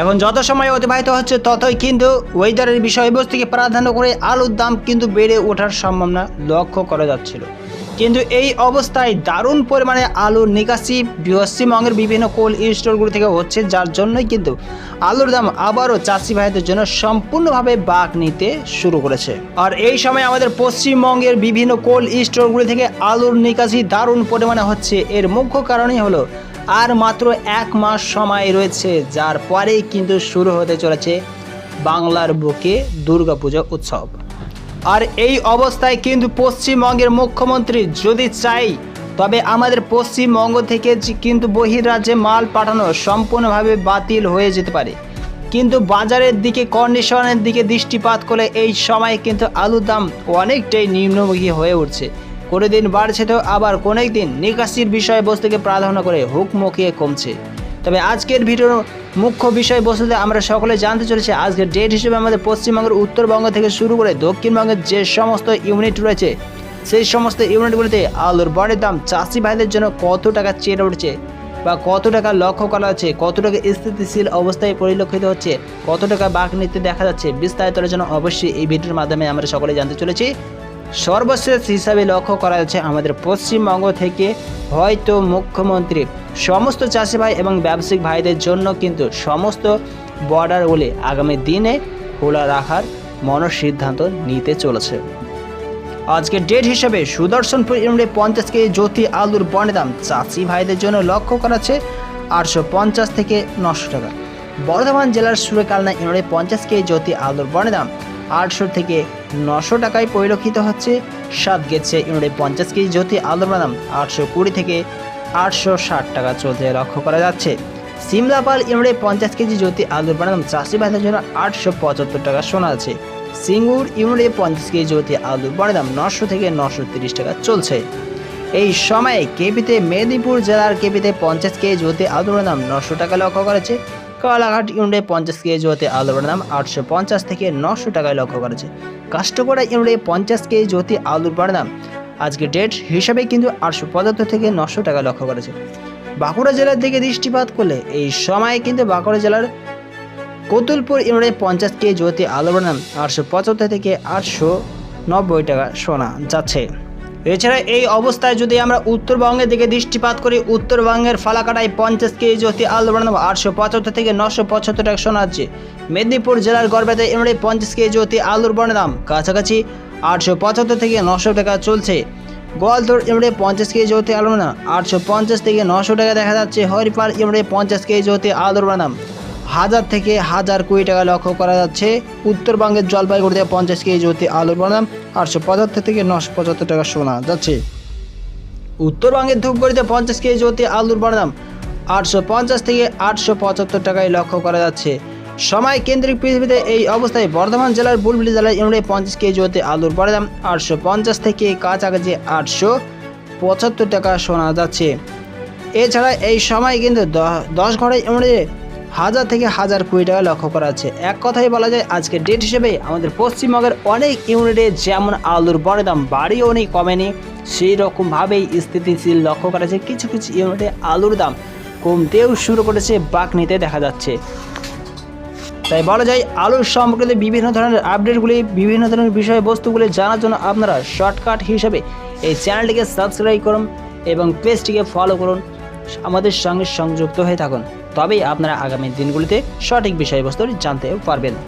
এখন যত সময় অতিবাহিত হচ্ছে, ততই কিন্তু ওয়েদারের বিষয়বস্তুকে প্রাধান্য করে আলুর দাম কিন্তু বেড়ে ওঠার সম্ভাবনা লক্ষ্য করা যাচ্ছিল। কিন্তু এই অবস্থায় দারুণ পরিমাণে আলুর নিকাশি পশ্চিমবঙ্গের বিভিন্ন কোল্ড স্টোরগুলো থেকে হচ্ছে, যার জন্যই কিন্তু আলুর দাম আবারও চাষি ভাইদের জন্য সম্পূর্ণভাবে বাঘ নিতে শুরু করেছে। আর এই সময় আমাদের পশ্চিমবঙ্গের বিভিন্ন কোল্ড স্টোরগুলি থেকে আলুর নিকাশি দারুণ পরিমাণে হচ্ছে। এর মুখ্য কারণই হলো আর মাত্র এক মাস সময় রয়েছে, যার পরেই কিন্তু শুরু হতে চলেছে বাংলার বুকে দুর্গাপূজা উৎসব। আর এই অবস্থায় কিন্তু পশ্চিমবঙ্গের মুখ্যমন্ত্রী যদি চাই তবে আমাদের পশ্চিমবঙ্গ থেকে কিন্তু বহির্রাজ্যে মাল পাঠানো সম্পূর্ণভাবে বাতিল হয়ে যেতে পারে। কিন্তু বাজারের দিকে, কন্ডিশনের দিকে দৃষ্টিপাত করলে এই সময় কিন্তু আলুর দাম অনেকটাই নিম্নমুখী হয়ে উঠছে। কোনো দিন বাড়ছে তো আবার কোনো দিন নিকাশির বিষয়বস্তুকে প্রাধান্য করে হুকমুখিয়ে কমছে। তবে আজকের ভিডিওর মুখ্য বিষয়বস্তুতে আমরা সকলে জানতে চলেছি, আজকের ডেট হিসেবে আমাদের পশ্চিমবঙ্গের উত্তরবঙ্গ থেকে শুরু করে দক্ষিণবঙ্গের যে সমস্ত ইউনিট রয়েছে, সেই সমস্ত ইউনিটগুলিতে আলুর বড়ের দাম চাষি ভাইদের জন্য কত টাকা চেয়ে উঠছে বা কত টাকা লক্ষ্য করা হচ্ছে, কত টাকা স্থিতিশীল অবস্থায় পরিলক্ষিত হচ্ছে, কত টাকা বাঘ নিতে দেখা যাচ্ছে বিস্তারিতর জন্য অবশ্যই এই ভিডিওর মাধ্যমে আমরা সকলে জানতে চলেছি। সর্বশেষ হিসাবে লক্ষ্য করা যাচ্ছে আমাদের পশ্চিমবঙ্গ থেকে। হয়তো মুখ্যমন্ত্রী, সমস্ত চাষি ভাই এবং ব্যবসায়িক ভাইদের জন্য কিন্তু সমস্ত বর্ডারগুলি আগামী দিনে খোলা রাখার মনসিদ্ধান্ত নিতে চলেছে। আজকে ডেট হিসেবে সুদর্শনপুর ইউনিটে পঞ্চাশ কেজি জ্যোতি আলুর বনের দাম চাষি ভাইদের জন্য লক্ষ্য করা আছে আটশো পঞ্চাশ থেকে নশো টাকা। বর্ধমান জেলার সুরেকালনা ইউনিটে পঞ্চাশ কেজি জ্যোতি আলুর বনের দাম আটশো থেকে নশো টাকায় পরিলক্ষিত হচ্ছে। সাত গেছে ইউনিটে পঞ্চাশ কেজি জ্যোতি আলুর বনের দাম আটশো কুড়ি থেকে আটশো ষাট টাকা চলতে লক্ষ্য করা যাচ্ছে। সিমলাপাল ইউনিটে পঞ্চাশ কেজি জ্যোতি আলুর বনের দাম চাষি ভাইদের জন্য আটশো পঁচাত্তর টাকা শোনা আছে। সিঙ্গুর ইউনিটে পঞ্চাশ কেজি জ্যোতি আলুর বনের দাম নশো থেকে নশো তিরিশ টাকা চলছে। এই সময়ে কেপিতে মেদিনীপুর জেলার কেপিতে পঞ্চাশ কেজি জ্যোতি আলুর বনের দাম নশো টাকা লক্ষ্য করেছে। কলাঘাট ইউনিটে পঞ্চাশ কেজি জ্যোতি আলুর দাম আটশো পঞ্চাশ থেকে নশো টাকায় লক্ষ্য করেছে। কাষ্টকোড়া ইউনিটে পঞ্চাশ কেজি জ্যোতি আলুর দাম আজকে ডেট হিসাবে কিন্তু আটশো পঁচাত্তর থেকে নশো টাকা লক্ষ্য করেছে। বাঁকুড়া জেলার দিকে দৃষ্টিপাত করলে এই সময়ে কিন্তু বাঁকুড়া জেলার কতুলপুর ইউনিটে পঞ্চাশ কেজি জ্যোতি আলুর দাম আটশো পঁচাত্তর থেকে আটশো নব্বই টাকা শোনা যাচ্ছে। এছাড়া এই অবস্থায় যদি আমরা উত্তরবঙ্গের দিকে দৃষ্টিপাত করি, উত্তরবঙ্গের ফালাকাটায় পঞ্চাশ কেজি আলুর দাম আটশো পঁচাত্তর থেকে নশো পঁচাত্তর টাকা শোনা মেদিনীপুর জেলার গড়বেতে ইউনিটে পঞ্চাশ কেজি জ্যোতি আলুর বনের দাম। কাছাকাছি আটশো পঁচাত্তর থেকে নশো টাকা চলছে। গোয়ালতোড় ইউনিটে পঞ্চাশ কেজি জ্যোতি আলুর দাম আটশো পঞ্চাশ থেকে নশো টাকা দেখা যাচ্ছে। হরিপাল ইউনিটে পঞ্চাশ কেজি জ্যোতি আলুর দাম হাজার থেকে হাজার কুড়ি টাকা লক্ষ্য করা যাচ্ছে। উত্তরবঙ্গের জলপাইগুড়িতে পঞ্চাশ কেজি জ্যোতি আলুর দাম আটশো পঁচাত্তর থেকে নশো পঁচাত্তর টাকা শোনা যাচ্ছে। উত্তরবঙ্গের ধূপগুড়িতে পঞ্চাশ কেজি জ্যোতি আলুর দাম আটশো পঞ্চাশ থেকে আটশো পঁচাত্তর টাকায় লক্ষ্য করা যাচ্ছে। সময় কেন্দ্রিক পৃথিবীতে এই অবস্থায় বর্ধমান জেলার বুলবুলি জেলার ইউনিটে পঞ্চাশ কেজি জ্যোতি আলুর দাম আটশো পঞ্চাশ থেকে কাছাকাছি আটশো পঁচাত্তর টাকা শোনা যাচ্ছে। এছাড়া এই সময় কিন্তু দশ ঘরে ইউনিটে হাজার থেকে হাজার কুড়ি টাকা লক্ষ্য করা আছে। এক কথাই বলা যায়, আজকে ডেট হিসেবে আমাদের পশ্চিমবঙ্গের অনেক ইউনিটে যেমন আলুর বড় দাম বাড়িও নেই, কমেনি, সেই রকমভাবেই স্থিতিশীল লক্ষ্য করা আছে। কিছু কিছু ইউনিটে আলুর দাম কমতেও শুরু করেছে, বাক নিতে দেখা যাচ্ছে। তাই বলা যায়, আলুর সম্পর্কিত বিভিন্ন ধরনের আপডেটগুলি বিভিন্ন ধরনের বিষয়বস্তুগুলি জানার জন্য আপনারা শর্টকাট হিসেবে এই চ্যানেলটিকে সাবস্ক্রাইব করুন এবং পেজটিকে ফলো করুন। আমাদের সঙ্গে সংযুক্ত হয়ে থাকুন। তবেই আপনারা আগামী দিনগুলিতে সঠিক বিষয়বস্তু জানতে পারবেন।